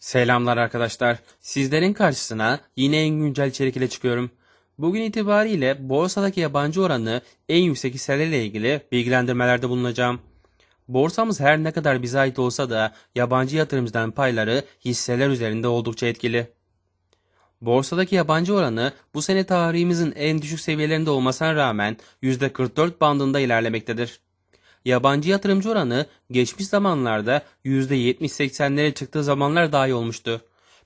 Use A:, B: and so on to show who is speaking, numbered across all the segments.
A: Selamlar arkadaşlar. Sizlerin karşısına yine en güncel içerik ile çıkıyorum. Bugün itibariyle borsadaki yabancı oranı en yüksek hisselerle ilgili bilgilendirmelerde bulunacağım. Borsamız her ne kadar bize ait olsa da yabancı yatırımcıların payları hisseler üzerinde oldukça etkili. Borsadaki yabancı oranı bu sene tarihimizin en düşük seviyelerinde olmasına rağmen %44 bandında ilerlemektedir. Yabancı yatırımcı oranı geçmiş zamanlarda %70-80'lere çıktığı zamanlar dahi olmuştu.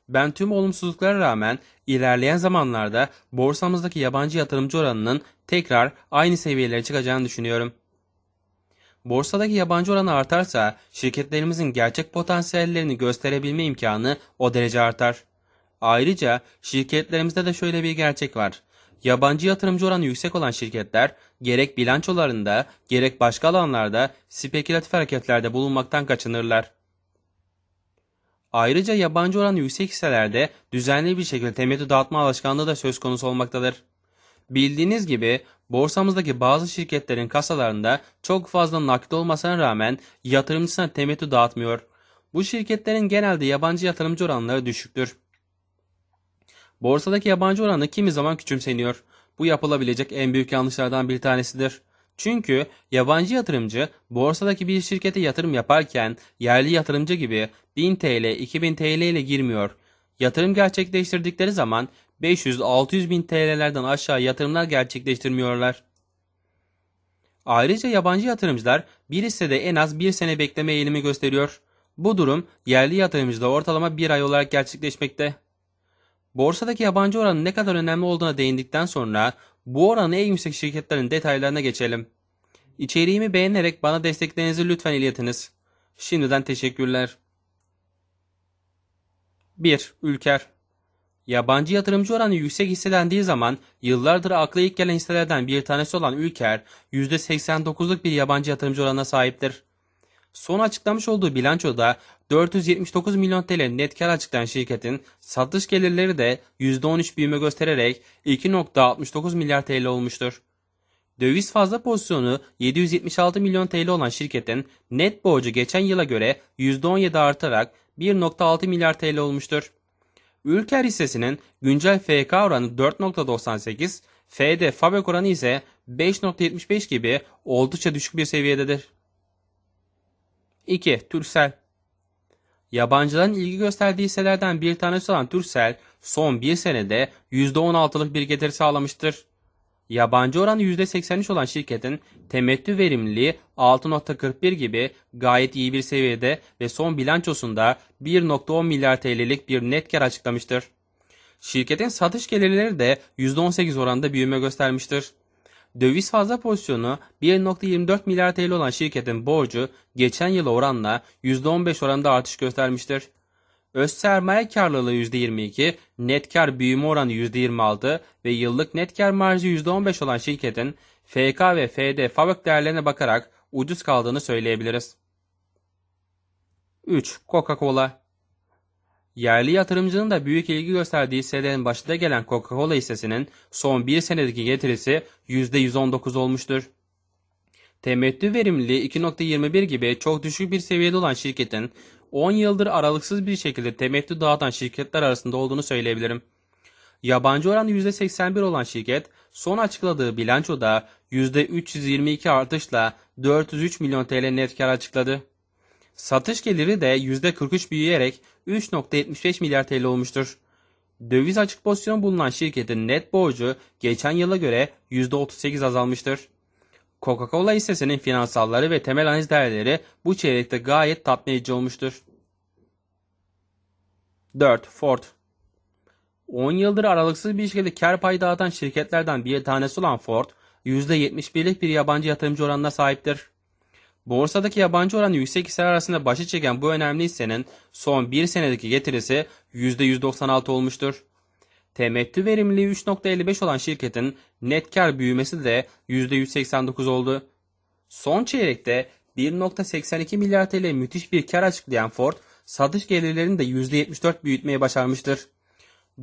A: Ben tüm olumsuzluklara rağmen ilerleyen zamanlarda borsamızdaki yabancı yatırımcı oranının tekrar aynı seviyelere çıkacağını düşünüyorum. Borsadaki yabancı oranı artarsa şirketlerimizin gerçek potansiyellerini gösterebilme imkanı o derece artar. Ayrıca şirketlerimizde de şöyle bir gerçek var. Yabancı yatırımcı oranı yüksek olan şirketler gerek bilançolarında gerek başka alanlarda spekülatif hareketlerde bulunmaktan kaçınırlar. Ayrıca yabancı oranı yüksek hisselerde düzenli bir şekilde temettü dağıtma alışkanlığı da söz konusu olmaktadır. Bildiğiniz gibi borsamızdaki bazı şirketlerin kasalarında çok fazla nakit olmasına rağmen yatırımcısına temettü dağıtmıyor. Bu şirketlerin genelde yabancı yatırımcı oranları düşüktür. Borsadaki yabancı oranı kimi zaman küçümseniyor. Bu yapılabilecek en büyük yanlışlardan bir tanesidir. Çünkü yabancı yatırımcı borsadaki bir şirkete yatırım yaparken yerli yatırımcı gibi 1000 TL, 2000 TL ile girmiyor. Yatırım gerçekleştirdikleri zaman 500-600 bin TL'lerden aşağı yatırımlar gerçekleştirmiyorlar. Ayrıca yabancı yatırımcılar bir hissede en az bir sene bekleme eğilimi gösteriyor. Bu durum yerli yatırımcıda ortalama bir ay olarak gerçekleşmekte. Borsadaki yabancı oranın ne kadar önemli olduğuna değindikten sonra bu oranın en yüksek şirketlerin detaylarına geçelim. İçeriğimi beğenerek bana desteklerinizi lütfen iletiniz. Şimdiden teşekkürler. 1. Ülker Yabancı yatırımcı oranı yüksek hisselendiği zaman yıllardır akla ilk gelen hisselerden bir tanesi olan Ülker %89'luk bir yabancı yatırımcı oranına sahiptir. Son açıklamış olduğu bilançoda 479 milyon TL net kar açıklayan şirketin satış gelirleri de %13 büyüme göstererek 2.69 milyar TL olmuştur. Döviz fazla pozisyonu 776 milyon TL olan şirketin net borcu geçen yıla göre %17 artarak 1.6 milyar TL olmuştur. Ülker hissesinin güncel FK oranı 4.98, FD Fabrik oranı ise 5.75 gibi oldukça düşük bir seviyededir. 2. Türksel Yabancıların ilgi gösterdiği hisselerden bir tanesi olan Türksel son bir senede %16'lık bir getiri sağlamıştır. Yabancı oranı %83 olan şirketin temettü verimliliği 6.41 gibi gayet iyi bir seviyede ve son bilançosunda 1.10 milyar TL'lik bir net kar açıklamıştır. Şirketin satış gelirleri de %18 oranında büyüme göstermiştir. Döviz fazla pozisyonu 1.24 milyar TL olan şirketin borcu geçen yıla oranla %15 oranında artış göstermiştir. Öz sermaye karlılığı %22, net kar büyüme oranı %26 ve yıllık net kar marjı %15 olan şirketin FK ve FD fabrik değerlerine bakarak ucuz kaldığını söyleyebiliriz. 3. Coca-Cola Yerli yatırımcının da büyük ilgi gösterdiği hisselerin başında gelen Coca-Cola hissesinin son bir senedeki getirisi %119 olmuştur. Temettü verimliliği 2.21 gibi çok düşük bir seviyede olan şirketin 10 yıldır aralıksız bir şekilde temettü dağıtan şirketler arasında olduğunu söyleyebilirim. Yabancı oranı %81 olan şirket son açıkladığı bilançoda %322 artışla 403 milyon TL net kar açıkladı. Satış geliri de %43 büyüyerek 3.75 milyar TL olmuştur. Döviz açık pozisyon bulunan şirketin net borcu geçen yıla göre %38 azalmıştır. Coca-Cola hissesinin finansalları ve temel analiz değerleri bu çeyrekte gayet tatmin edici olmuştur. 4. Ford 10 yıldır aralıksız bir şekilde kar payı dağıtan şirketlerden bir tanesi olan Ford, %71'lik bir yabancı yatırımcı oranına sahiptir. Borsadaki yabancı oranı yüksek hisseler arasında başı çeken bu önemli hissenin son bir senedeki getirisi %196 olmuştur. Temettü verimliliği 3.55 olan şirketin net kar büyümesi de %189 oldu. Son çeyrekte 1.82 milyar TL müthiş bir kar açıklayan Ford, satış gelirlerini de %74 büyütmeye başarmıştır.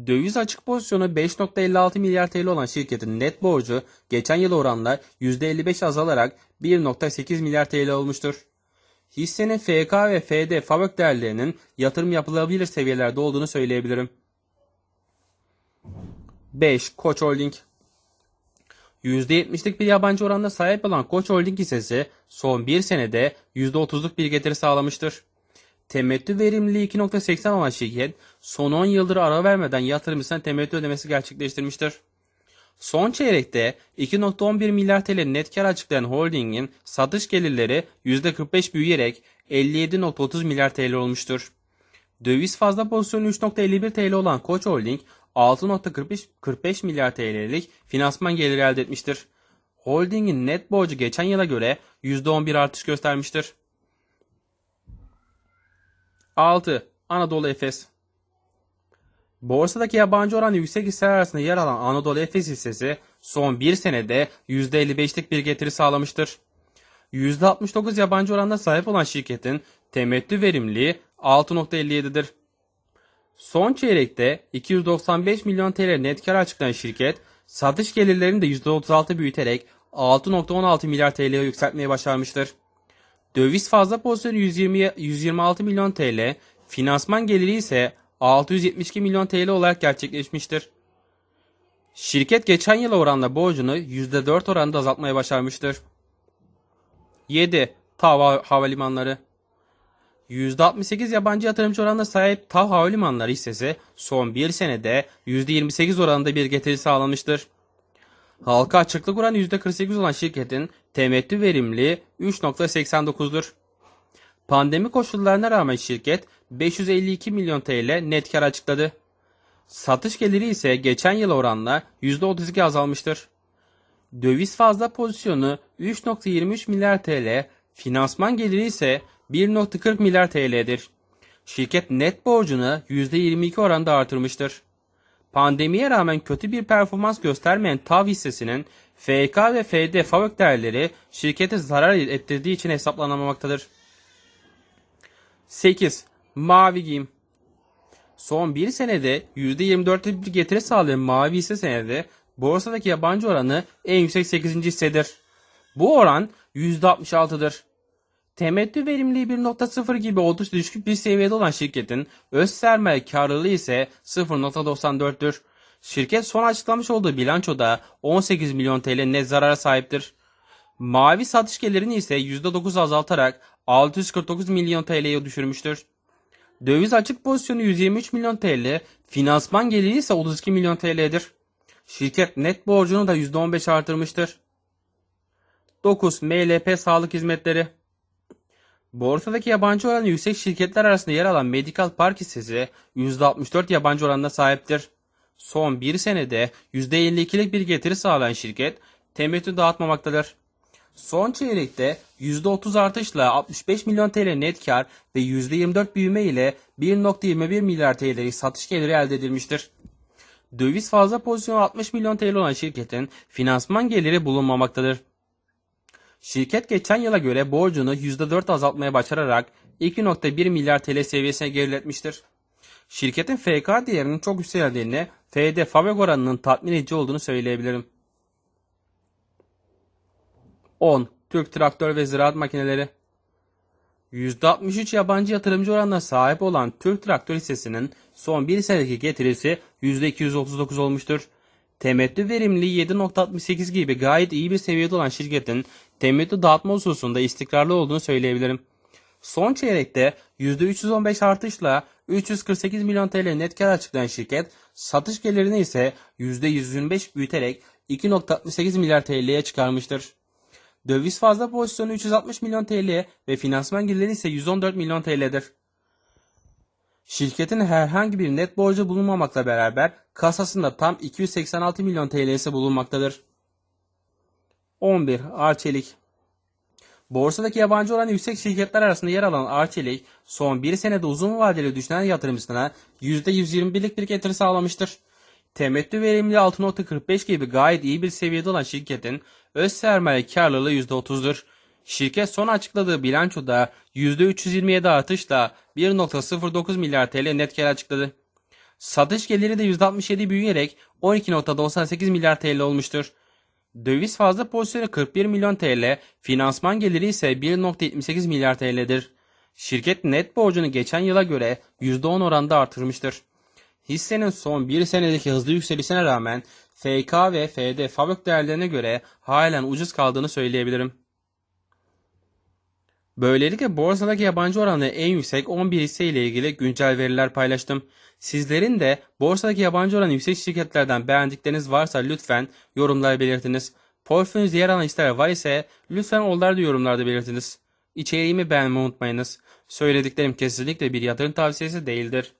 A: Döviz açık pozisyonu 5.56 milyar TL olan şirketin net borcu geçen yıl oranla %55 azalarak 1.8 milyar TL olmuştur. hissenin FK ve FD fabrik değerlerinin yatırım yapılabilir seviyelerde olduğunu söyleyebilirim. 5. Koç Holding %70'lik bir yabancı oranda sahip olan Koç Holding hissesi son bir senede %30'luk bir getiri sağlamıştır. Temettü verimliliği 2.80 olan şirket son 10 yıldır ara vermeden yatırımcısına temettü ödemesi gerçekleştirmiştir. Son çeyrekte 2.11 milyar TL net kar açıklayan holdingin satış gelirleri %45 büyüyerek 57.30 milyar TL olmuştur. Döviz fazla pozisyonu 3.51 TL olan Koç Holding 6.45 milyar TL'lik finansman geliri elde etmiştir. Holdingin net borcu geçen yıla göre %11 artış göstermiştir. 6. Anadolu Efes Borsadaki yabancı oranı yüksek hisseler arasında yer alan Anadolu Efes hissesi son bir senede %55'lik bir getiri sağlamıştır. %69 yabancı oranda sahip olan şirketin temettü verimliliği 6.57'dir. Son çeyrekte 295 milyon TL net kar açıklayan şirket, satış gelirlerini de %36 büyüterek 6.16 milyar TL'ye yükseltmeye başarmıştır. Döviz fazla pozisyonu 120, 126 milyon TL, finansman geliri ise 672 milyon TL olarak gerçekleşmiştir. Şirket geçen yıla oranla borcunu %4 oranında azaltmaya başarmıştır. 7. TAV Havalimanları %68 yabancı yatırımcı oranına sahip TAV Havalimanları hissesi son bir senede %28 oranında bir getiri sağlamıştır. Halka açıklık oranı %48 olan şirketin temettü verimliliği 3.89'dur. Pandemi koşullarına rağmen şirket 552 milyon TL net kar açıkladı. Satış geliri ise geçen yıl oranla %32 azalmıştır. Döviz fazla pozisyonu 3.23 milyar TL, finansman geliri ise 1.40 milyar TL'dir. Şirket net borcunu %22 oranda artırmıştır. Pandemiye rağmen kötü bir performans göstermeyen TAV hissesinin FK ve FD fabrik değerleri şirkete zarar ettirdiği için hesaplanamamaktadır. 8. Mavi Giyim Son bir senede %24'lük bir getiri sağlayan Mavi hisse senedi borsadaki yabancı oranı en yüksek 8. hissedir. Bu oran %66'dır. Temettü verimliliği 1.0 gibi oldukça düşük bir seviyede olan şirketin öz sermaye karlılığı ise 0.94'tür. Şirket son açıklamış olduğu bilançoda 18 milyon TL net zarara sahiptir. Mavi satış gelirini ise %9 azaltarak 649 milyon TL'ye düşürmüştür. Döviz açık pozisyonu 123 milyon TL, finansman geliri ise 32 milyon TL'dir. Şirket net borcunu da %15 artırmıştır. 9. MLP Sağlık Hizmetleri Borsadaki yabancı oranı yüksek şirketler arasında yer alan Medical Park hissesi %64 yabancı oranına sahiptir. Son bir senede %52'lik bir getiri sağlayan şirket temettü dağıtmamaktadır. Son çeyrekte %30 artışla 65 milyon TL net kar ve %24 büyüme ile 1.21 milyar TL'lik satış geliri elde edilmiştir. Döviz fazla pozisyonu 60 milyon TL olan şirketin finansman geliri bulunmamaktadır. Şirket geçen yıla göre borcunu %4 azaltmaya başararak 2.1 milyar TL seviyesine geriletmiştir. Şirketin FK değerinin çok yükseldiğini, FD fabrik oranının tatmin edici olduğunu söyleyebilirim. 10. Türk Traktör ve Ziraat Makineleri %63 yabancı yatırımcı oranına sahip olan Türk Traktör hissesinin son bir senedeki getirisi %239 olmuştur. Temettü verimliliği 7.68 gibi gayet iyi bir seviyede olan şirketin temettü dağıtma hususunda istikrarlı olduğunu söyleyebilirim. Son çeyrekte %315 artışla 348 milyon TL net kar açıklayan şirket, satış gelirini ise %125 büyüterek 2.68 milyar TL'ye çıkarmıştır. Döviz fazla pozisyonu 360 milyon TL ve finansman geliri ise 114 milyon TL'dir. Şirketin herhangi bir net borcu bulunmamakla beraber kasasında tam 286 milyon TL'si bulunmaktadır. 11. Arçelik Borsadaki yabancı oranı yüksek şirketler arasında yer alan Arçelik son bir senede uzun vadeli düşünen yatırımcısına %121'lik bir getiri sağlamıştır. Temettü verimliliği 6.45 gibi gayet iyi bir seviyede olan şirketin öz sermaye karlılığı %30'dur. Şirket son açıkladığı bilançoda %327 artışla 1.09 milyar TL net kar açıkladı. Satış geliri de %67 büyüyerek 12.98 milyar TL olmuştur. Döviz fazla pozisyonu 41 milyon TL, finansman geliri ise 1.78 milyar TL'dir. Şirket net borcunu geçen yıla göre %10 oranda artırmıştır. Hissenin son bir senedeki hızlı yükselişine rağmen FK ve FD fabrik değerlerine göre halen ucuz kaldığını söyleyebilirim. Böylelikle borsadaki yabancı oranı en yüksek 11 hisse ile ilgili güncel veriler paylaştım. Sizlerin de borsadaki yabancı oranı yüksek şirketlerden beğendikleriniz varsa lütfen yorumlara belirtiniz. Portföyünüzde yer alan hisseler var ise lütfen onları da yorumlarda belirtiniz. İçeriğimi beğenmeyi unutmayınız. Söylediklerim kesinlikle bir yatırım tavsiyesi değildir.